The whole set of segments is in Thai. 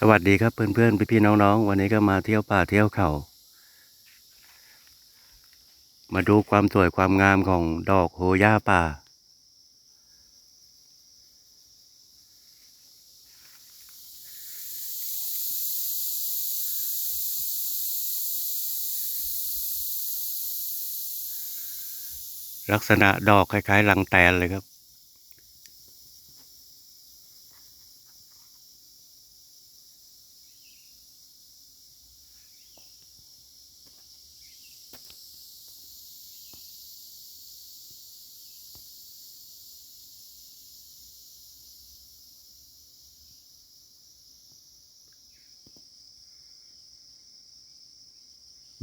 สวัสดีครับเพื่อนๆพี่ๆน้องๆ วันนี้ก็มาเที่ยวป่าเที่ยวเขา มาดูความสวยความงามของดอกโหย่าป่า ลักษณะดอกคล้ายๆลังแตนเลยครับ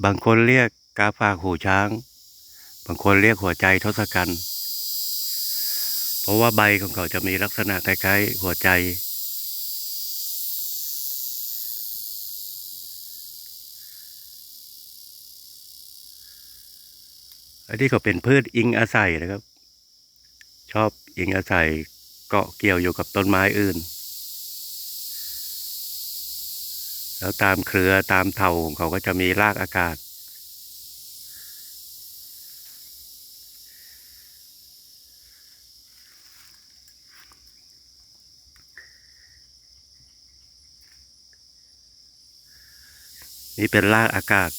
บางคนเรียกกาฝากหูช้าง บางคนเรียกหัวใจทศกัณฐ์เพราะว่าใบของเขาจะมีลักษณะคล้ายๆหัวใจ อันนี้ก็เป็นพืชอิงอาศัยนะครับ ชอบอิงอาศัยเกาะเกี่ยวอยู่กับต้นไม้อื่น แล้วตามเครือตามเถาของเขาก็จะมีรากอากาศ นี่เป็นรากอากาศ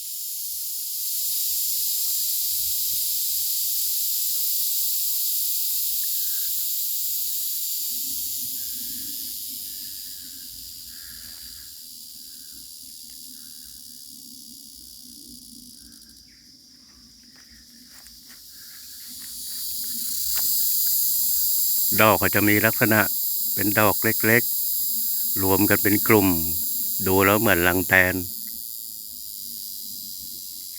ดอกเขาจะมีลักษณะเป็นดอกเล็กๆ รวมกันเป็นกลุ่ม ดูแล้วเหมือนลังแตน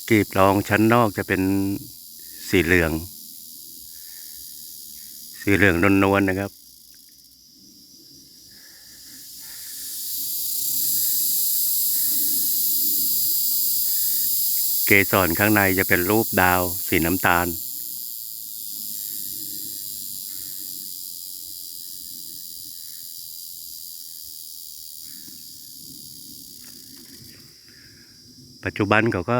กีบรองชั้นนอกจะเป็นสีเหลือง สีเหลืองนวลๆนะครับ เกสรข้างในจะเป็นรูปดาวสีน้ำตาล ปัจจุบันเขาก็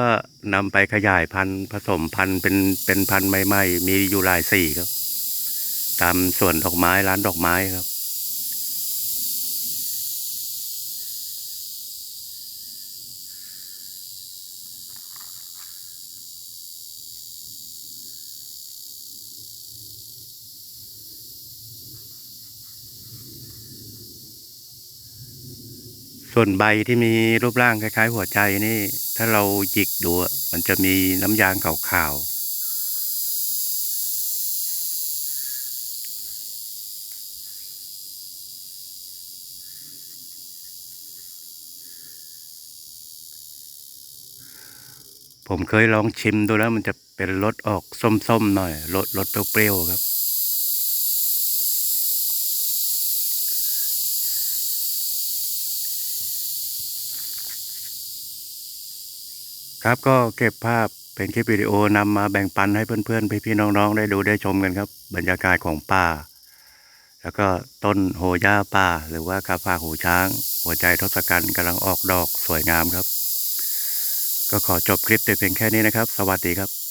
นำไปขยายพันธุ์ผสมพันธุ์เป็นเป็นพันธุ์ใหม่ๆ มีอยู่หลายสีครับ ตามสวนดอกไม้ร้านดอกไม้ครับ ส่วนใบที่มีรูปร่างคล้ายๆ หัวใจนี่ ถ้าเราหยิกดูมันจะมีน้ำยางขาวๆผมเคยลองชิมดูแล้วมันจะเป็นรสออกส้มๆหน่อยรสรสเปรี้ยวๆครับ ครับก็เก็บภาพเป็นคลิปวิดีโอนำมาแบ่งปันให้เพื่อนๆพี่ๆน้องๆได้ดูได้ชมกันครับ บรรยากาศของป่า แล้วก็ต้นโหย่าป่า หรือว่ากาฝากหูช้าง หัวใจทศกัณฐ์กำลังออกดอกสวยงามครับ ก็ขอจบคลิปแต่เพียงแค่นี้นะครับ สวัสดีครับ